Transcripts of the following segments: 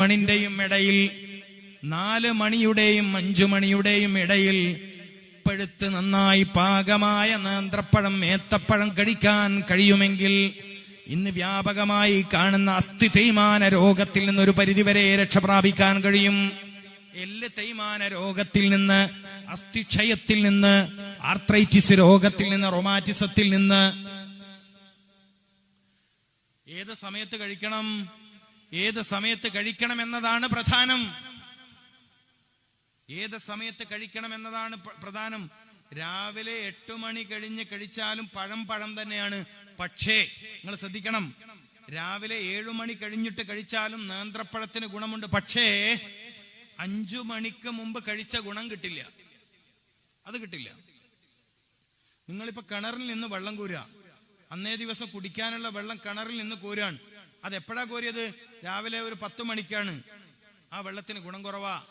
മണിന്റെയും ഇടയിൽ നാല് മണിയുടെയും അഞ്ചു മണിയുടെയും ഇടയിൽ പഴുത്ത് നന്നായി പാകമായ നേന്ത്രപ്പഴം ഏത്തപ്പഴം കഴിക്കാൻ കഴിയുമെങ്കിൽ ഇന്ന് വ്യാപകമായി കാണുന്ന അസ്ഥി തേയ്മാന രോഗത്തിൽ നിന്ന് ഒരു പരിധിവരെ രക്ഷ പ്രാപിക്കാൻ കഴിയും. എല്ല് തേയ്മാന രോഗത്തിൽ നിന്ന് അസ്ഥിക്ഷയത്തിൽ നിന്ന് ആർത്രൈറ്റിസ് രോഗത്തിൽ നിന്ന് റൊമാറ്റിസത്തിൽ നിന്ന് ഏത് സമയത്ത് കഴിക്കണം? ഏത് സമയത്ത് കഴിക്കണം എന്നതാണ് പ്രധാനം. ഏത് സമയത്ത് കഴിക്കണം എന്നതാണ് പ്രധാനം. രാവിലെ എട്ടു മണി കഴിഞ്ഞ് കഴിച്ചാലും പഴം പഴം തന്നെയാണ്. പക്ഷേ നിങ്ങൾ ശ്രദ്ധിക്കണം. രാവിലെ ഏഴു മണി കഴിഞ്ഞിട്ട് കഴിച്ചാലും നേന്ത്രപ്പഴത്തിന് ഗുണമുണ്ട്. പക്ഷേ അഞ്ചു മണിക്ക് മുമ്പ് കഴിച്ച ഗുണം കിട്ടില്ല. അത് കിട്ടില്ല. നിങ്ങളിപ്പോ കിണറിൽ നിന്ന് വെള്ളം കോരുക. അന്നേ ദിവസം കുടിക്കാനുള്ള വെള്ളം കിണറിൽ നിന്ന് കോരുകയാണ്. അത് എപ്പോഴാ കോരിയത്? രാവിലെ ഒരു പത്ത് മണിക്കാണ്. ആ വെള്ളത്തിന് ഗുണം കുറവാ.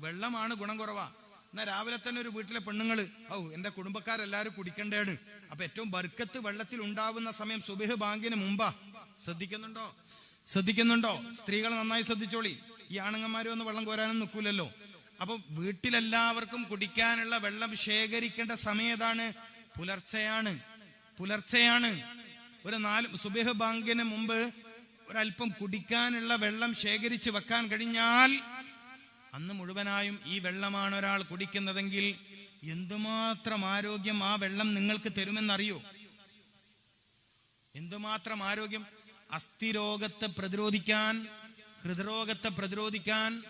വെള്ളമാണ് ഗുണം കുറവാ. എന്നാ രാവിലെ തന്നെ ഒരു വീട്ടിലെ പെണ്ണുങ്ങൾ ഔ എന്റെ കുടുംബക്കാരെല്ലാരും കുടിക്കേണ്ടതാണ് അപ്പൊ ഏറ്റവും ബർക്കത്ത് വെള്ളത്തിൽ ഉണ്ടാവുന്ന സമയം സുബിഹ് ബാങ്കിന് മുമ്പാ. ശ്രദ്ധിക്കുന്നുണ്ടോ? ശ്രദ്ധിക്കുന്നുണ്ടോ? സ്ത്രീകൾ നന്നായി ശ്രദ്ധിച്ചോളി. ഈ ആണുങ്ങന്മാരും ഒന്ന് വെള്ളം കോരാനും നിൽക്കൂലല്ലോ. അപ്പൊ വീട്ടിലെല്ലാവർക്കും കുടിക്കാനുള്ള വെള്ളം ശേഖരിക്കേണ്ട സമയം ഏതാണ്? പുലർച്ചെയാണ്. പുലർച്ചെയാണ്. ഒരു നാല് സുബിഹ് ബാങ്കിന് മുമ്പ് ഒരല്പം കുടിക്കാനുള്ള വെള്ളം ശേഖരിച്ച് വെക്കാൻ കഴിഞ്ഞാൽ അന്ന് മുഴുവനായും ഈ വെള്ളമാണ് ഒരാൾ കുടിക്കുന്നതെങ്കിൽ എന്തുമാത്രം ആരോഗ്യം ആ വെള്ളം നിങ്ങൾക്ക് തരുമെന്നറിയോ? എന്തുമാത്രം ആരോഗ്യം? അസ്ഥിരോഗത്തെ പ്രതിരോധിക്കാൻ ഹൃദ്രോഗത്തെ പ്രതിരോധിക്കാൻ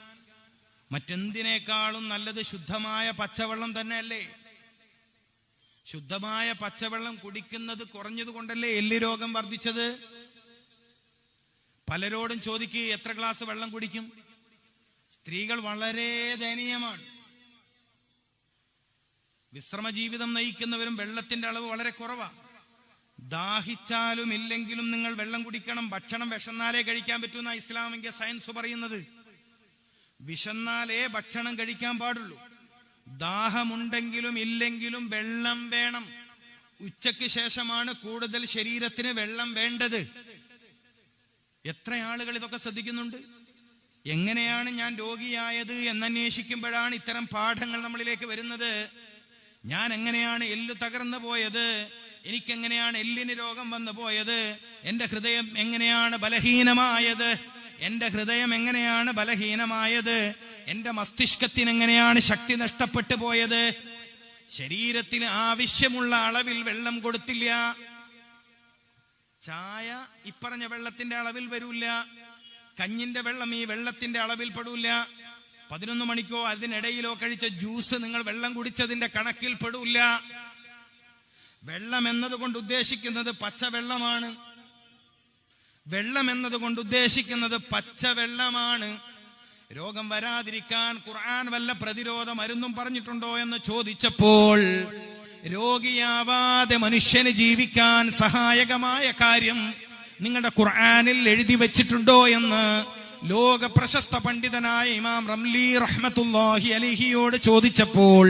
മറ്റെന്തിനേക്കാളും നല്ലത് ശുദ്ധമായ പച്ചവെള്ളം തന്നെയല്ലേ? ശുദ്ധമായ പച്ചവെള്ളം കുടിക്കുന്നത് കുറഞ്ഞതുകൊണ്ടല്ലേ എല്ല് രോഗം വർദ്ധിച്ചത്? പലരോടും ചോദിക്കുക എത്ര ഗ്ലാസ് വെള്ളം കുടിക്കും? സ്ത്രീകൾ വളരെ ദയനീയമാണ്. വിശ്രമ ജീവിതം നയിക്കുന്നവരും വെള്ളത്തിന്റെ അളവ് വളരെ കുറവാണ് ദാഹിച്ചാലും ഇല്ലെങ്കിലും നിങ്ങൾ വെള്ളം കുടിക്കണം ഭക്ഷണം വിശന്നാലേ കഴിക്കാൻ പറ്റുന്ന ഇസ്ലാമിക സയൻസ് പറയുന്നത്. വിശന്നാലേ ഭക്ഷണം കഴിക്കാൻ പാടുള്ളൂ. ദാഹമുണ്ടെങ്കിലും ഇല്ലെങ്കിലും വെള്ളം വേണം. ഉച്ചയ്ക്ക് ശേഷമാണ് കൂടുതൽ ശരീരത്തിന് വെള്ളം വേണ്ടത്. എത്ര ആളുകൾ ഇതൊക്കെ ശ്രദ്ധിക്കുന്നുണ്ട്? എങ്ങനെയാണ് ഞാൻ രോഗിയായത് എന്നന്വേഷിക്കുമ്പോഴാണ് ഇത്തരം പാഠങ്ങൾ നമ്മളിലേക്ക് വരുന്നത്. ഞാൻ എങ്ങനെയാണ് എല്ലു തകർന്നു പോയത്? എനിക്കെങ്ങനെയാണ് എല്ലിന് രോഗം വന്നു പോയത്? എന്റെ ഹൃദയം എങ്ങനെയാണ് ബലഹീനമായത്? എന്റെ ഹൃദയം എങ്ങനെയാണ് ബലഹീനമായത്? എന്റെ മസ്തിഷ്കത്തിന് എങ്ങനെയാണ് ശക്തി നഷ്ടപ്പെട്ടു പോയത്? ശരീരത്തിന് ആവശ്യമുള്ള അളവിൽ വെള്ളം കൊടുത്തില്ല. ചായ ഇപ്പറഞ്ഞ വെള്ളത്തിന്റെ അളവിൽ വരൂല കഞ്ഞിന്റെ വെള്ളം ഈ വെള്ളത്തിന്റെ അളവിൽ പെടൂല പതിനൊന്ന് മണിക്കോ അതിനിടയിലോ കഴിച്ച ജ്യൂസ് നിങ്ങൾ വെള്ളം കുടിച്ചതിന്റെ കണക്കിൽ പെടൂല വെള്ളം എന്നതുകൊണ്ട് ഉദ്ദേശിക്കുന്നത് പച്ചവെള്ളമാണ്. വെള്ളം എന്നതുകൊണ്ട് ഉദ്ദേശിക്കുന്നത് പച്ചവെള്ളമാണ്. രോഗം വരാതിരിക്കാൻ ഖുർആൻ വല്ല പ്രതിരോധ മരുന്നും പറഞ്ഞിട്ടുണ്ടോ എന്ന് ചോദിച്ചപ്പോൾ രോഗിയാവാതെ മനുഷ്യന് ജീവിക്കാൻ സഹായകമായ കാര്യം നിങ്ങളുടെ ഖുർആാനിൽ എഴുതി വെച്ചിട്ടുണ്ടോ എന്ന് ലോക പ്രശസ്ത പണ്ഡിതനായ ഇമാം റംലി റഹ്മത്തുല്ലാഹി അലിഹിയോട് ചോദിച്ചപ്പോൾ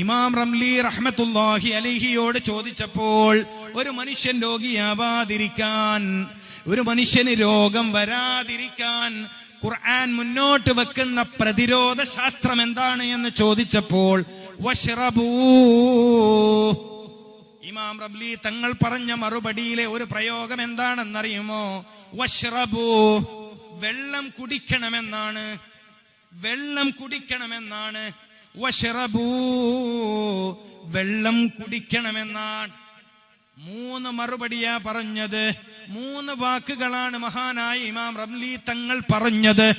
ഇമാം റംലി റഹ്മത്തുല്ലാഹി അലിഹിയോട് ചോദിച്ചപ്പോൾ ഒരു മനുഷ്യൻ രോഗിയാവാതിരിക്കാൻ ഒരു മനുഷ്യന് രോഗം വരാതിരിക്കാൻ ഖുർആൻ മുന്നോട്ട് വെക്കുന്ന പ്രതിരോധ ശാസ്ത്രം എന്താണ് എന്ന് ചോദിച്ചപ്പോൾ ഇമാം റബ്ലി തങ്ങൾ പറഞ്ഞ മറുപടിയിലെ ഒരു പ്രയോഗം എന്താണെന്നറിയുമോ? വഷ്റബൂ. വെള്ളം കുടിക്കണമെന്നാണ്. വെള്ളം കുടിക്കണമെന്നാണ്. വഷ്റബൂ. വെള്ളം കുടിക്കണമെന്നാണ്. മൂന്ന് മറുപടിയാ പറഞ്ഞത്. മൂന്ന് വാക്കുകളാണ് മഹാനായ ഇമാം റംലി തങ്ങൾ പറഞ്ഞത്.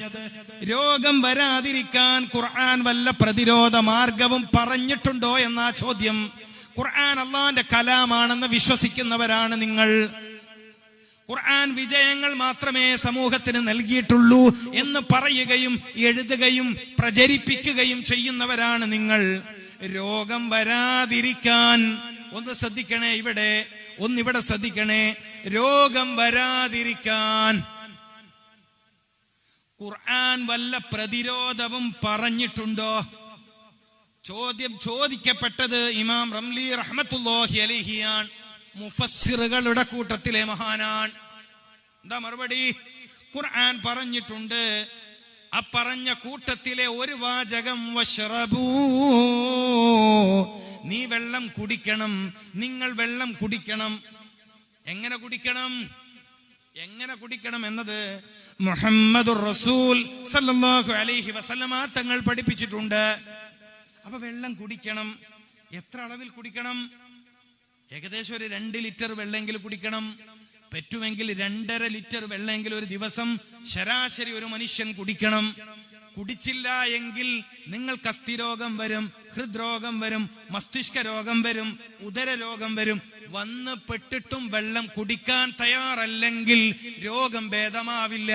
രോഗം വരാതിരിക്കാൻ ഖുർആൻ വല്ല പ്രതിരോധ മാർഗവും പറഞ്ഞിട്ടുണ്ടോ എന്നാ ചോദ്യം. ഖുർആൻ അള്ളാന്റെ കലാമാണെന്ന് വിശ്വസിക്കുന്നവരാണ് നിങ്ങൾ. ഖുർആൻ വിജയങ്ങൾ മാത്രമേ സമൂഹത്തിന് നൽകിയിട്ടുള്ളൂ എന്ന് പറയുകയും എഴുതുകയും പ്രചരിപ്പിക്കുകയും ചെയ്യുന്നവരാണ് നിങ്ങൾ. രോഗം വരാതിരിക്കാൻ ഒന്ന് ശ്രദ്ധിക്കണേ ഇവിടെ ഒന്നിവിടെ ശ്രദ്ധിക്കണേ. രോഗം വരാതിരിക്കാൻ ഖുർആൻ വല്ല പ്രതിരോധവും പറഞ്ഞിട്ടുണ്ടോ? ചോദ്യം ചോദിക്കപ്പെട്ടത് ഇമാം റംലി റഹ്മത്തുല്ലാഹി അലിഹിയാൻ മുഫസ്സിറുകളുടെ കൂട്ടത്തിലെ മഹാനാൻ എന്താ മറുപടി? ഖുർആൻ പറഞ്ഞിട്ടുണ്ട് അപ്പറഞ്ഞ കൂട്ടത്തിലെ ഒരു വാചകം വഷറബൂ. നീ വെള്ളം കുടിക്കണം നിങ്ങൾ വെള്ളം കുടിക്കണം. എങ്ങനെ കുടിക്കണം? എങ്ങനെ കുടിക്കണം എന്നത് മുഹമ്മദ് റസൂൽ സല്ലല്ലാഹു അലൈഹി വസല്ലമ തങ്ങൾ പഠിപ്പിച്ചിട്ടുണ്ട്. അപ്പൊ വെള്ളം കുടിക്കണം. എത്ര അളവിൽ കുടിക്കണം? ഏകദേശം ഒരു രണ്ട് ലിറ്റർ വെള്ളമെങ്കിലും കുടിക്കണം. പറ്റുമെങ്കിൽ രണ്ടര ലിറ്റർ വെള്ളമെങ്കിലും ഒരു ദിവസം ശരാശരി ഒരു മനുഷ്യൻ കുടിക്കണം. കുടിച്ചില്ല എങ്കിൽ നിങ്ങൾക്ക് അസ്ഥിരോഗം വരും ഹൃദ്രോഗം വരും മസ്തിഷ്ക രോഗം വരും ഉദര രോഗം വരും. വന്ന് പെട്ടിട്ടും വെള്ളം കുടിക്കാൻ തയ്യാറല്ലെങ്കിൽ രോഗം ഭേദമാവില്ല.